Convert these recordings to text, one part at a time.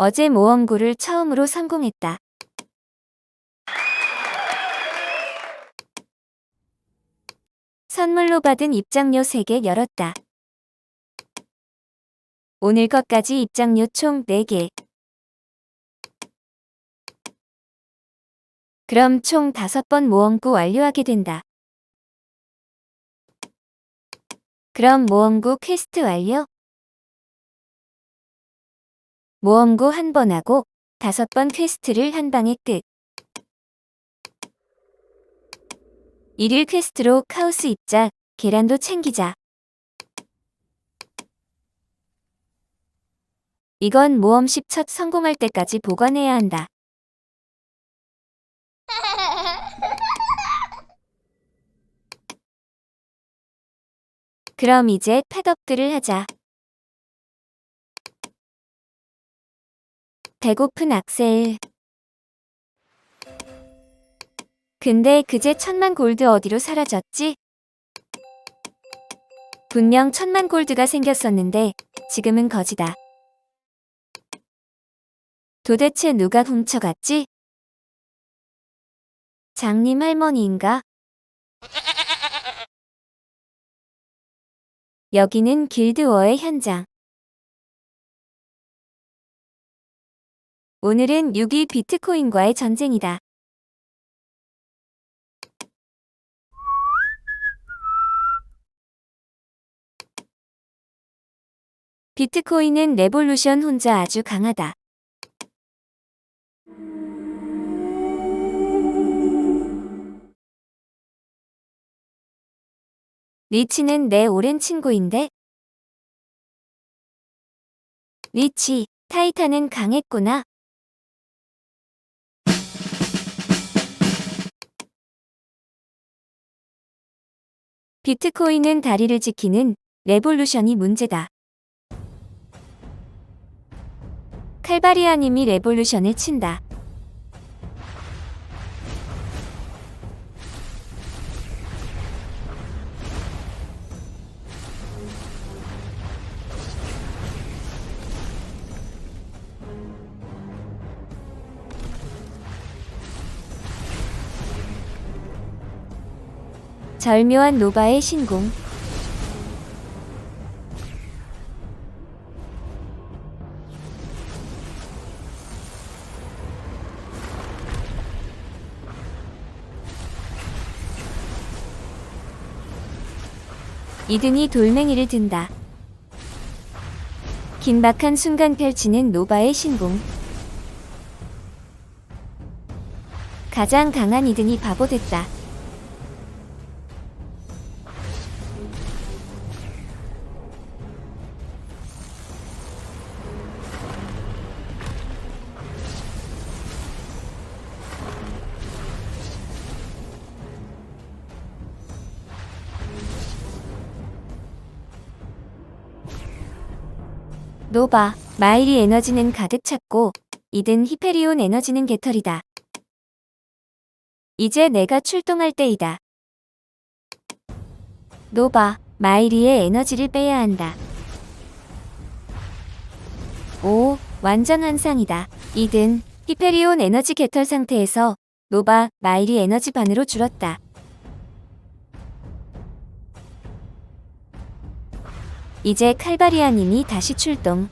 어제 모험구를 처음으로 성공했다. 선물로 받은 입장료 3개 열었다. 오늘 것까지 입장료 총 4개. 그럼 총 5번 모험구 완료하게 된다. 그럼 모험구 퀘스트 완료? 모험구 한번 하고 다섯 번 퀘스트를 한 방에 끝. 일일 퀘스트로 카오스 입자, 계란도 챙기자. 이건 모험십 첫 성공할 때까지 보관해야 한다. 그럼 이제 팻업들을 하자. 배고픈 악셀. 근데 그제 천만 골드 어디로 사라졌지? 분명 천만 골드가 생겼었는데 지금은 거지다. 도대체 누가 훔쳐갔지? 장님 할머니인가? 여기는 길드워의 현장. 오늘은 6위 비트코인과의 전쟁이다. 비트코인은 레볼루션 혼자 아주 강하다. 리치는 내 오랜 친구인데? 리치, 타이탄은 강했구나. 비트코인은 다리를 지키는 레볼루션이 문제다. 칼바리아님이 레볼루션을 친다. 절묘한 노바의 신공. 이든이 돌멩이를 든다. 긴박한 순간 펼치는 노바의 신공. 가장 강한 이든이 바보됐다. 노바, 마일이 에너지는 가득 찼고, 이든 히페리온 에너지는 개털이다. 이제 내가 출동할 때이다. 노바, 마이리의 에너지를 빼야 한다. 오, 완전 환상이다. 이든, 히페리온 에너지 개털 상태에서 노바, 마일이 에너지 반으로 줄었다. 이제 칼바리아님이 다시 출동.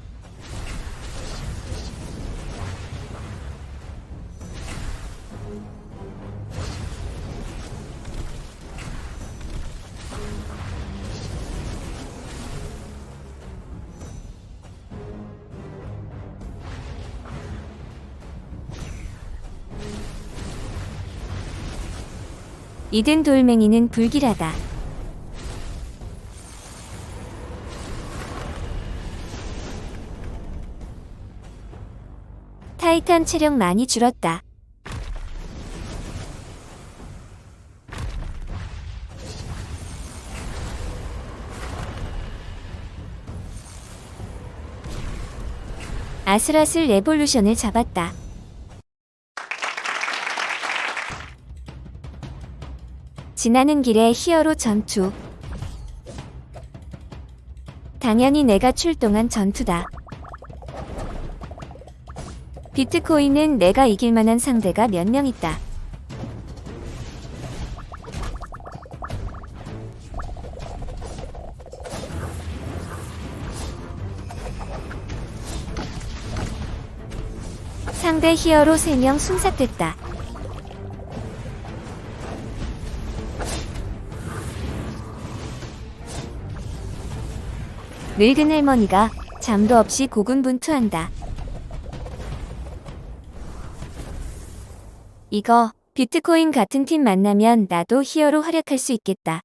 이든 돌멩이는 불길하다. 타이탄 체력 많이 줄었다. 아슬아슬 레볼루션을 잡았다. 지나는 길에 히어로 전투. 당연히 내가 출동한 전투다. 비트코인은 내가 이길 만한 상대가 몇 명 있다. 상대 히어로 3명 순삭됐다. 늙은 할머니가 잠도 없이 고군분투한다. 이거 비트코인 같은 팀 만나면 나도 히어로 활약할 수 있겠다.